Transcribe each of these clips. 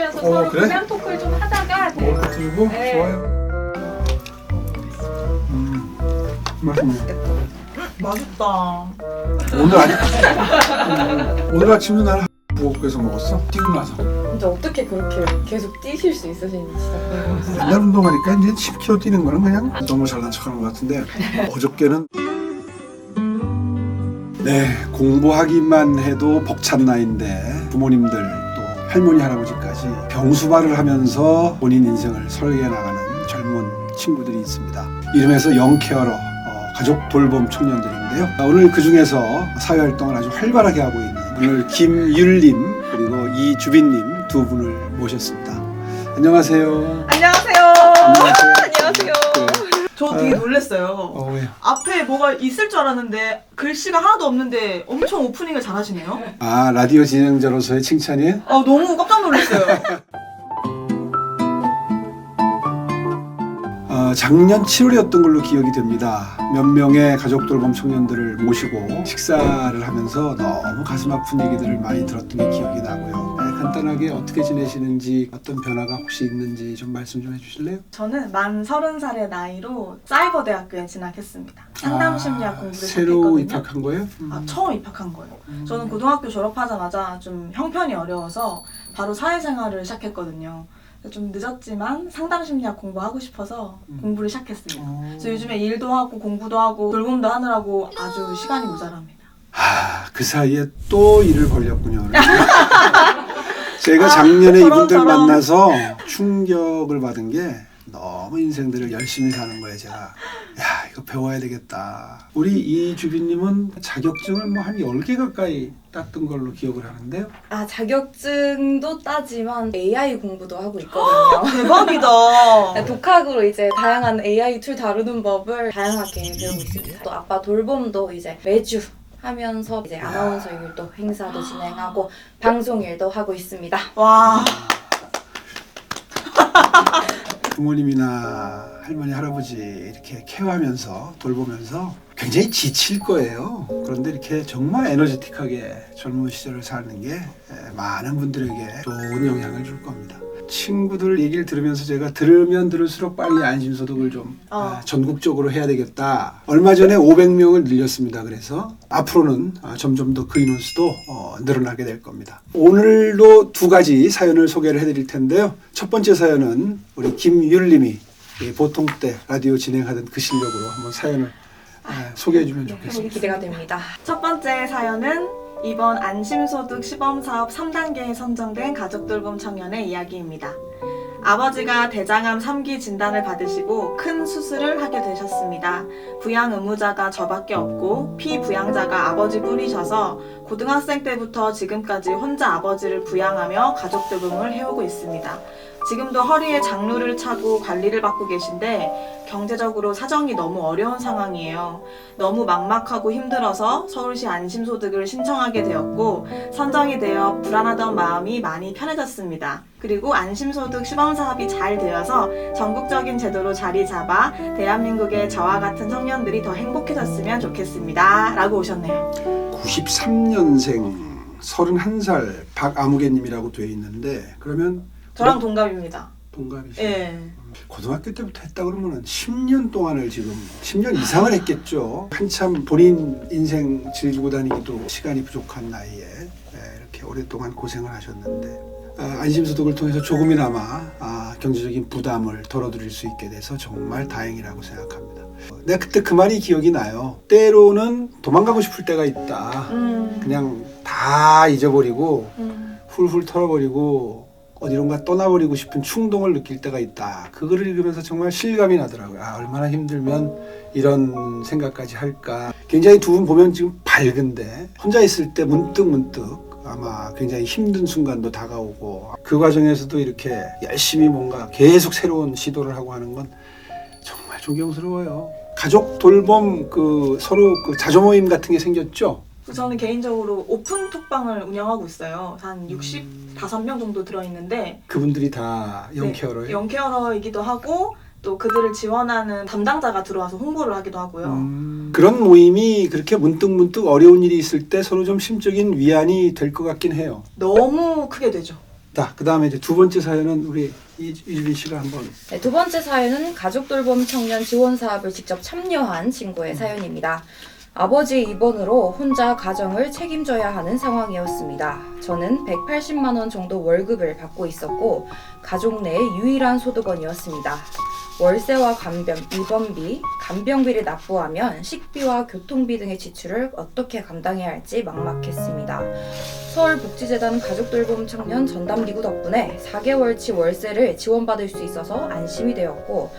드시면서 어, 서로 그래? 그냥 토크를 좀 하다가 네. 오래 들고 네. 좋아요. 음, 맛있네. 맛있다. 오늘 아니 음, 오늘 아침도 나는 부엌에서 먹었어. 뛰고 나서 근데 어떻게 그렇게 계속 뛰실 수 있으신지 진짜. 맨날 운동하니까 이제 10km 뛰는 거는 그냥 너무 잘난 척하는 것 같은데 어저께는 네 공부하기만 해도 벅찬 나이인데 부모님들 또 할머니 할아버지까지 병수발을 하면서 본인 인생을 설계해 나가는 젊은 친구들이 있습니다. 이름에서 영케어러 어, 가족 돌봄 청년들인데요. 아, 오늘 그 중에서 사회 활동을 아주 활발하게 하고 있는 오늘 김율님 그리고 이주빈님 두 분을 모셨습니다. 안녕하세요. 안녕하세요. 안녕하세요. 안녕하세요. 네. 저 되게 어. 놀랐어요. 어, 왜요? 앞에 뭐가 있을 줄 알았는데 글씨가 하나도 없는데 엄청 오프닝을 잘하시네요. 아 라디오 진행자로서의 칭찬이에요? 아 너무 깜짝 놀랐어요. 어, 작년 7월이었던 걸로 기억이 됩니다. 몇 명의 가족 돌봄 청년들을 모시고 식사를 하면서 너무 가슴 아픈 얘기들을 많이 들었던 게 기억이 나고요. 네, 간단하게 어떻게 지내시는지 어떤 변화가 혹시 있는지 좀 말씀 좀 해주실래요? 저는 만 서른 살의 나이로 사이버 대학교에 진학했습니다. 상담 심리학 공부를 아, 새로 시작했거든요. 입학한 거예요? 음. 아, 처음 입학한 거예요. 저는 고등학교 졸업하자마자 좀 형편이 어려워서 바로 사회생활을 시작했거든요. 그래서 좀 늦었지만 상담 심리학 공부하고 싶어서 음. 공부를 시작했습니다. 어. 그래서 요즘에 일도 하고 공부도 하고 돌봄도 하느라고 아주 시간이 모자랍니다. 아, 그 사이에 또 일을 벌렸군요. 제가 아, 작년에 이분들. 만나서 충격을 받은 게 너무 인생들을 열심히 사는 거예요, 제가. 야, 이거 배워야 되겠다. 우리 이 주빈님은 자격증을 뭐 한 10개 가까이 땄던 걸로 기억을 하는데요. 아 자격증도 따지만 AI 공부도 하고 있거든요. 대박이다. 네, 독학으로 이제 다양한 AI 툴 다루는 법을 다양하게 배우고 있습니다. 또 아빠 돌봄도 이제 매주 하면서 이제 아나운서 일도 행사도 진행하고 방송 일도 하고 있습니다. 와, 부모님이나 할머니, 할아버지 이렇게 케어하면서 돌보면서 굉장히 지칠 거예요. 그런데 이렇게 정말 에너제틱하게 젊은 시절을 사는 게 에, 많은 분들에게 좋은 영향을 줄 겁니다. 친구들 얘기를 들으면서 제가 들으면 들을수록 빨리 안심소득을 좀 어. 에, 전국적으로 해야 되겠다. 얼마 전에 500명을 늘렸습니다. 그래서 앞으로는 아, 점점 더 그 인원수도 어, 늘어나게 될 겁니다. 오늘도 두 가지 사연을 소개를 해드릴 텐데요. 첫 번째 사연은 우리 김율님이 이 보통 때 라디오 진행하던 그 실력으로 한번 사연을 에, 소개해주면 되게 좋겠습니다. 기대가 됩니다. 첫 번째 사연은 이번 안심소득 시범사업 3단계에 선정된 가족돌봄 청년의 이야기입니다. 아버지가 대장암 3기 진단을 받으시고 큰 수술을 하게 되셨습니다. 부양 의무자가 저밖에 없고 피부양자가 아버지 뿐이셔서 고등학생 때부터 지금까지 혼자 아버지를 부양하며 가족 돌봄을 해오고 있습니다. 지금도 허리에 장루를 차고 관리를 받고 계신데 경제적으로 사정이 너무 어려운 상황이에요. 너무 막막하고 힘들어서 서울시 안심소득을 신청하게 되었고 선정이 되어 불안하던 마음이 많이 편해졌습니다. 그리고 안심소득 시범 사업이 잘 되어서 전국적인 제도로 자리 잡아 대한민국의 저와 같은 청년들이 더 행복해졌으면 좋겠습니다. 라고 오셨네요. 93년생 31살 박아무개님이라고 되어 있는데 그러면 저랑 동갑입니다. 동갑이시죠? 예. 고등학교 때부터 했다 그러면 10년 동안을 지금 10년 이상을 했겠죠. 한참 본인 인생 즐기고 다니기도 시간이 부족한 나이에 네, 이렇게 오랫동안 고생을 하셨는데 아, 안심소득을 통해서 조금이나마 아, 경제적인 부담을 덜어드릴 수 있게 돼서 정말 다행이라고 생각합니다. 내가 그때 그 말이 기억이 나요. 때로는 도망가고 싶을 때가 있다. 음. 그냥 다 잊어버리고 음. 훌훌 털어버리고 어디론가 떠나버리고 싶은 충동을 느낄 때가 있다. 그거를 읽으면서 정말 실감이 나더라고요. 아, 얼마나 힘들면 이런 생각까지 할까. 굉장히 두 분 보면 지금 밝은데 혼자 있을 때 문득 문득 아마 굉장히 힘든 순간도 다가오고 그 과정에서도 이렇게 열심히 뭔가 계속 새로운 시도를 하고 하는 건 정말 존경스러워요. 가족 돌봄 그 서로 그 자조 모임 같은 게 생겼죠. 저는 개인적으로 오픈 톡방을 운영하고 있어요. 한 65명 정도 들어있는데 그분들이 다 영케어로요. 네, 영케어러이기도 하고 또 그들을 지원하는 담당자가 들어와서 홍보를 하기도 하고요. 음, 그런 모임이 그렇게 문득문득 어려운 일이 있을 때 서로 좀 심적인 위안이 될 것 같긴 해요. 너무 크게 되죠. 있다. 그 다음에 이제 두 번째 사연은 우리 이- 이주빈 씨가 한번 네, 두 번째 사연은 가족 돌봄 청년 지원 사업을 직접 참여한 친구의 사연입니다. 아버지의 입원으로 혼자 가정을 책임져야 하는 상황이었습니다. 저는 180만 원 정도 월급을 받고 있었고 가족 내의 유일한 소득원이었습니다. 월세와 간병, 입원비, 간병비를 납부하면 식비와 교통비 등의 지출을 어떻게 감당해야 할지 막막했습니다. 서울복지재단 가족돌봄 청년 전담기구 덕분에 4개월치 월세를 지원받을 수 있어서 안심이 되었고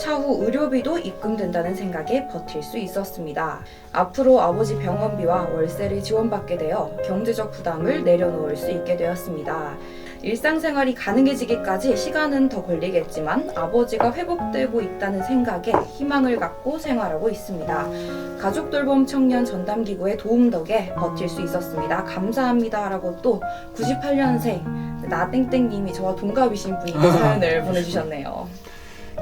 차후 의료비도 입금된다는 생각에 버틸 수 있었습니다. 앞으로 아버지 병원비와 월세를 지원받게 되어 경제적 부담을 내려놓을 수 있게 되었습니다. 일상생활이 가능해지기까지 시간은 더 걸리겠지만 아버지가 회복되고 있다는 생각에 희망을 갖고 생활하고 있습니다. 가족돌봄 청년 전담기구의 도움 덕에 버틸 수 있었습니다. 감사합니다 라고 또 98년생 나땡땡님이 저와 동갑이신 분이 또 사연을 보내주셨네요.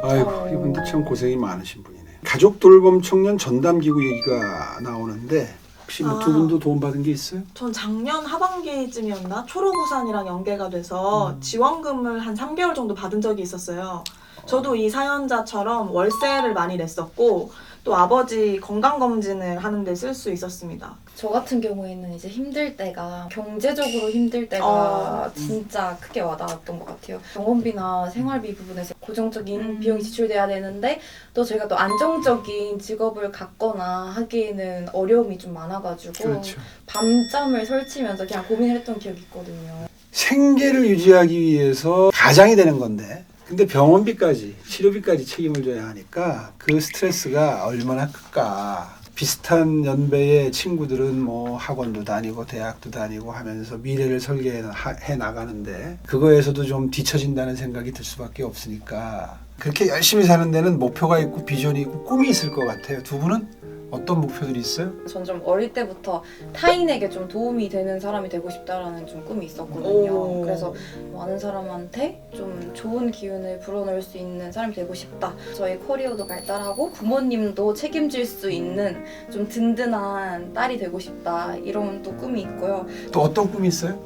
아이고 어. 이분도 참 고생이 많으신 분이네. 가족 돌봄 청년 전담 기구 얘기가 나오는데 혹시 뭐 두 아. 분도 도움 받은 게 있어요? 전 작년 하반기쯤이었나 초록우산이랑 연계가 돼서 음. 지원금을 한 3개월 정도 받은 적이 있었어요. 저도 이 사연자처럼 월세를 많이 냈었고 또 아버지 건강 검진을 하는데 쓸 수 있었습니다. 저 같은 경우에는 이제 힘들 때가 경제적으로 힘들 때가 어. 진짜 크게 와닿았던 것 같아요. 병원비나 생활비 부분에서 고정적인 음. 비용이 지출돼야 되는데 또 저희가 또 안정적인 직업을 갖거나 하기에는 어려움이 좀 많아가지고 그렇죠. 밤잠을 설치면서 그냥 고민을 했던 기억이 있거든요. 생계를 유지하기 위해서 가장이 되는 건데 근데 병원비까지 치료비까지 책임을 져야 하니까 그 스트레스가 얼마나 클까. 비슷한 연배의 친구들은 뭐 학원도 다니고 대학도 다니고 하면서 미래를 설계해 나가는데 그거에서도 좀 뒤처진다는 생각이 들 수밖에 없으니까 그렇게 열심히 사는 데는 목표가 있고 비전이 있고 꿈이 있을 것 같아요 두 분은 어떤 목표들이 있어요? 전 좀 어릴 때부터 타인에게 좀 도움이 되는 사람이 되고 싶다라는 좀 꿈이 있었거든요. 오. 그래서 많은 사람한테 좀 좋은 기운을 불어넣을 수 있는 사람이 되고 싶다. 저희 커리어도 발달하고 부모님도 책임질 수 있는 좀 든든한 딸이 되고 싶다. 이런 또 꿈이 있고요. 또 어떤 꿈이 있어요?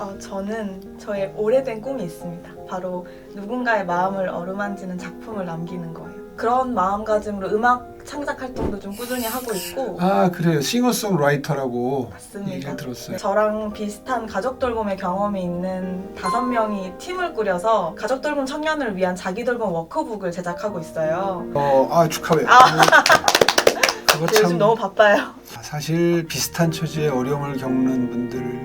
어, 저는 저의 오래된 꿈이 있습니다. 바로 누군가의 마음을 어루만지는 작품을 남기는 거예요. 그런 마음가짐으로 음악 창작 활동도 좀 꾸준히 하고 있고 아 그래요 싱어송라이터라고 맞습니다. 얘기를 들었어요 저랑 비슷한 가족 돌봄의 경험이 있는 다섯 명이 팀을 꾸려서 가족 돌봄 청년을 위한 자기 돌봄 워크북을 제작하고 있어요. 어, 아 축하해요. 그거 요즘 참 너무 바빠요. 사실 비슷한 처지에 어려움을 겪는 분들이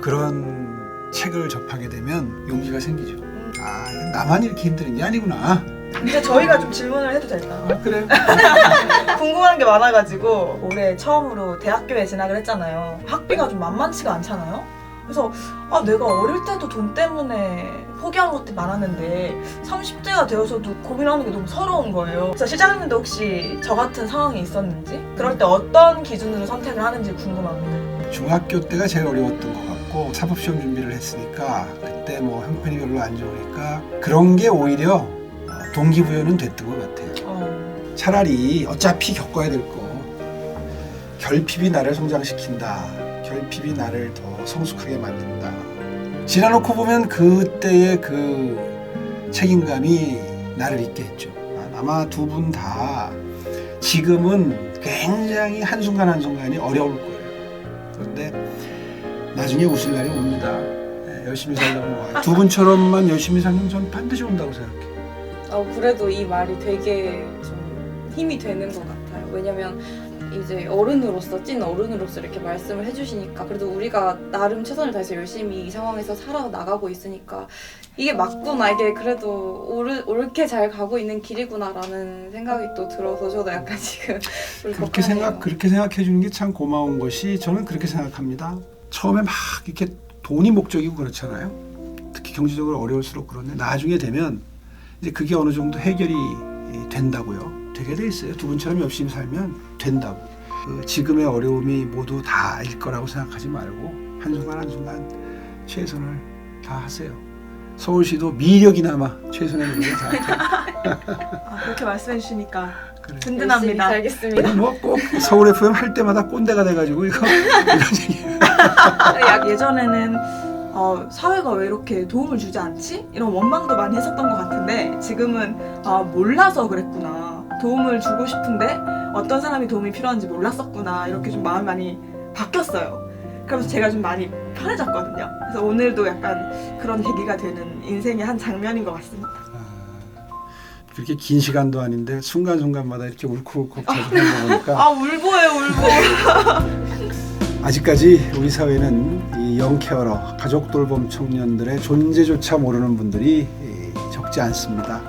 그런 책을 접하게 되면 용기가 생기죠. 아, 이건 나만 이렇게 힘든 게 아니구나. 이제 저희가 좀 질문을 해도 될까요? 아, 그래. 궁금한 게 많아가지고 올해 처음으로 대학교에 진학을 했잖아요. 학비가 좀 만만치가 않잖아요. 그래서 아 내가 어릴 때도 돈 때문에 포기한 것들이 많았는데 30대가 되어서도 고민하는 게 너무 서러운 거예요. 그래서 시장님도 혹시 저 같은 상황이 있었는지 그럴 때 어떤 기준으로 선택을 하는지 궁금합니다. 중학교 때가 제일 어려웠던 것 같 고 사법시험 준비를 했으니까 그때 뭐 형편이 별로 안 좋으니까 그런 게 오히려 어, 동기부여는 됐던 것 같아요. 어, 차라리 어차피 겪어야 될 거 결핍이 나를 성장시킨다 결핍이 나를 더 성숙하게 만든다. 지나놓고 보면 그때의 그 책임감이 나를 있게 했죠. 아마 두 분 다 지금은 굉장히 한순간 한순간이 어려울 거예요. 그런데 나중에 웃을 날이 옵니다 네, 열심히 살다 보면 와요. 두 분처럼만 열심히 살면 전 반드시 온다고 생각해요 어, 그래도 이 말이 되게 좀 힘이 되는 것 같아요. 왜냐면 이제 어른으로서 찐 어른으로서 이렇게 말씀을 해주시니까 그래도 우리가 나름 최선을 다해서 열심히 이 상황에서 살아 나가고 있으니까 이게 맞구나 이게 그래도 옳, 옳게 잘 가고 있는 길이구나라는 생각이 또 들어서 저도 약간 지금 그렇게. 생각 그렇게 생각해 주는 게 참 고마운 것이 저는 그렇게 생각합니다. 처음에 막 이렇게 돈이 목적이고 그렇잖아요. 특히 경제적으로 어려울수록 그런데 나중에 되면 이제 그게 어느 정도 해결이 된다고요. 되게 돼 있어요. 두 분처럼 열심히 살면 된다고. 그 지금의 어려움이 모두 다일 거라고 생각하지 말고 한순간 한순간 최선을 다하세요. 서울시도 미력이나마 최선의 노력을 다하세요. 아, 그렇게 말씀해 주시니까 그래. 든든합니다. 살겠습니다. 뭐 꼭 서울 FM 할 때마다 꼰대가 돼가지고 이거 이런 얘기. 약 예전에는 어, 사회가 왜 이렇게 도움을 주지 않지? 이런 원망도 많이 했었던 것 같은데 지금은 아, 몰라서 그랬구나. 도움을 주고 싶은데 어떤 사람이 도움이 필요한지 몰랐었구나. 이렇게 좀 마음이 많이 바뀌었어요. 그러면서 제가 좀 많이 편해졌거든요. 그래서 오늘도 약간 그런 계기가 되는 인생의 한 장면인 것 같습니다. 아, 그렇게 긴 시간도 아닌데 순간순간마다 이렇게 울컥울컥 자주 거 보니까 아 울보예요 울보. 아직까지 우리 사회는 이 영케어러 가족 돌봄 청년들의 존재조차 모르는 분들이 이, 적지 않습니다.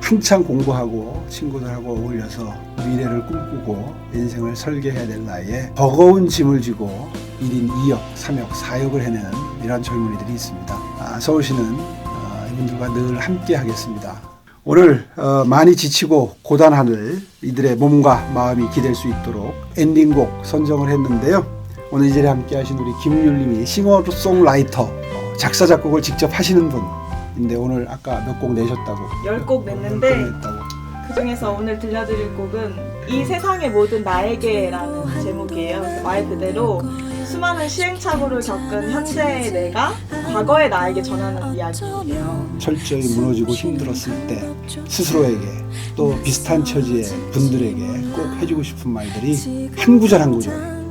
한창 공부하고 친구들하고 어울려서 미래를 꿈꾸고 인생을 설계해야 될 나이에 버거운 짐을 지고 1인 2역, 3역, 4역을 해내는 이런 젊은이들이 있습니다. 아, 서울시는 어, 이분들과 늘 함께 하겠습니다. 오늘 어, 많이 지치고 고단할 이들의 몸과 마음이 기댈 수 있도록 엔딩곡 선정을 했는데요. 오늘 이 자리에 함께 하신 우리 김율님이 싱어송라이터 어, 작사 작곡을 직접 하시는 분인데 오늘 아까 몇 곡 내셨다고 10곡 냈는데 몇곡 냈다고 그 중에서 오늘 들려드릴 곡은 이 세상의 모든 나에게라는 제목이에요. 말 그대로 수많은 시행착오를 겪은 현재의 내가 과거의 나에게 전하는 이야기예요. 철저히 무너지고 힘들었을 때 스스로에게 또 비슷한 처지의 분들에게 꼭 해주고 싶은 말들이 한 구절 한 구절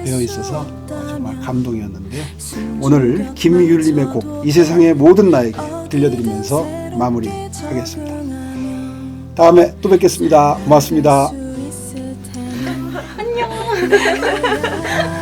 어, 되어 있어서 어, 정말 감동이었는데요. 오늘 김율림의 곡 이 세상의 모든 나에게 들려드리면서 마무리하겠습니다. 다음에 또 뵙겠습니다. 고맙습니다. 한